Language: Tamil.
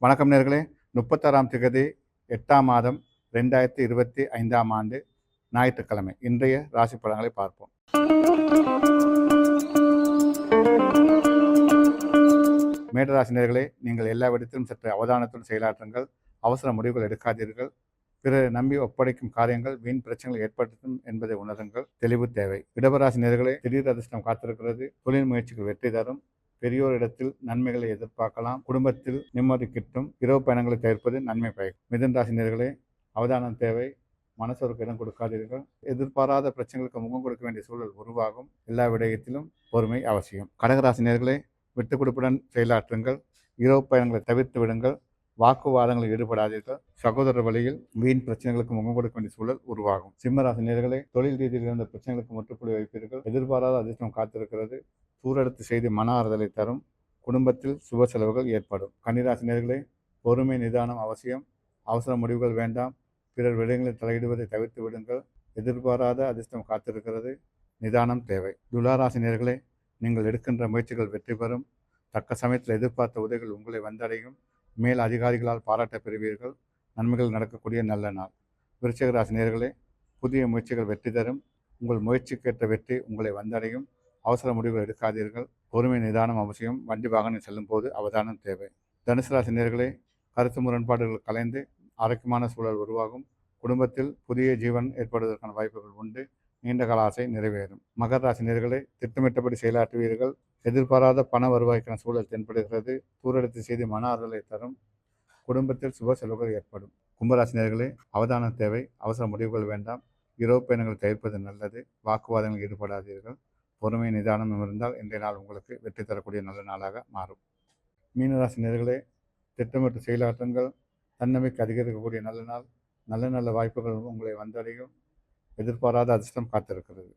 வணக்கம் நேர்களே. முப்பத்தாறாம் திகதி எட்டாம் மாதம் ரெண்டாயிரத்தி இருபத்தி ஐந்தாம் ஆண்டு ஞாயிற்றுக்கிழமை. இன்றைய ராசி பலன்களை பார்ப்போம். மேடராசினியர்களே நீங்கள் எல்லா விடத்திலும் சற்று அவதானத்துடன் செயலாற்றுங்கள். அவசர முடிவுகள் எடுக்காதீர்கள். பிறரை நம்பி ஒப்படைக்கும் காரியங்கள் வீண் பிரச்சனைகள் ஏற்படுத்தும் என்பதை உணருங்கள். தெளிவு தேவை. இடபராசி திடீர் அதிர்ஷ்டம் காத்திருக்கிறது. தொழில் முயற்சிகள் வெற்றி தரும். பெரியோர் இடத்தில் நன்மைகளை எதிர்பார்க்கலாம். குடும்பத்தில் நிம்மதி கிட்டும். இரவு பயணங்களை தவிர்ப்பது நன்மை பயக்கும் மிதன் ராசினியர்களே அவதானம் தேவை. மனசோருக்கு இடம் கொடுக்காதீர்கள். எதிர்பாராத பிரச்சனைகளுக்கு முகம் கொடுக்க வேண்டிய சூழல் உருவாகும். எல்லா விடயத்திலும் பொறுமை அவசியம். கடகராசினியர்களே விட்டு கொடுப்புடன் செயலாற்றுங்கள். இரவு பயணங்களை தவிர்த்து விடுங்கள். வாக்குவாதங்களில் ஈடுபடாதீர்கள். சகோதர வழியில் வீண் பிரச்சனைகளுக்கு முகம் கொடுக்க வேண்டிய சூழல் உருவாகும். சிம்மராசி நேர்களை தொழில் ரீதியில் இருந்த பிரச்சனைகளுக்கு முற்றுப்புள்ளி வைப்பீர்கள். எதிர்பாராத அதிர்ஷ்டம் காத்திருக்கிறது. சூரடத்து செய்து மன ஆறுதலை தரும். குடும்பத்தில் சுப செலவுகள் ஏற்படும். கன்னிராசினியர்களே பொறுமை நிதானம் அவசியம். அவசர முடிவுகள் வேண்டாம். பிறர் விடயங்களில் தலையிடுவதை தவிர்த்து விடுங்கள். எதிர்பாராத அதிர்ஷ்டம் காத்திருக்கிறது. நிதானம் தேவை. துளாராசினியர்களே நீங்கள் எடுக்கின்ற முயற்சிகள் வெற்றி பெறும். தக்க சமயத்தில் எதிர்பார்த்த உதவிகள் உங்களை வந்தடையும். மேல் அதிகாரிகளால் பாராட்ட பெறுவீர்கள். நன்மைகள் நடக்கக்கூடிய நல்ல நாள். விருச்சகராசினியர்களே புதிய முயற்சிகள் வெற்றி தரும். உங்கள் முயற்சிக்கேற்ற வெற்றி உங்களை வந்தடையும். அவசர முடிவு எடுக்காதீர்கள். பொறுமை நிதானம் அவசியம். வண்டி வாகனம் செல்லும் போது அவதானம் தேவை. தனுசு ராசி நேர்களே கருத்து முரண்பாடுகள் கலைந்து ஆரோக்கியமான சூழல் உருவாகும். குடும்பத்தில் புதிய ஜீவன் ஏற்படுவதற்கான வாய்ப்புகள் உண்டு. நீண்ட கால ஆசை நிறைவேறும். மகர ராசி நேர்களை திட்டமிட்டபடி செயலாற்றுவீர்கள். எதிர்பாராத பண வருவாய்க்கான சூழல் தென்படுகிறது. தூரெடுத்து செய்து மன ஆறுதலை தரும். குடும்பத்தில் சுப செலவுகள் ஏற்படும். கும்பராசினியர்களே அவதானம் தேவை. அவசர முடிவுகள் வேண்டாம். இரவு பயணங்களை தவிர்ப்பது நல்லது. வாக்குவாதங்களில் ஈடுபடாதீர்கள். பொறுமை நிதானம் இருந்தால் இன்றைய நாள் உங்களுக்கு வெற்றி தரக்கூடிய நல்ல நாளாக மாறும். மீனராசி நேர்களே திட்டமிட்டு செயலாற்றுங்கள். தன்னம்பிக்கை அதிகரிக்கக்கூடிய நல்ல நாள். நல்ல நல்ல வாய்ப்புகள் உங்களை வந்தடையும். எதிர்பாராத அதிர்ஷ்டம் காத்திருக்கிறது.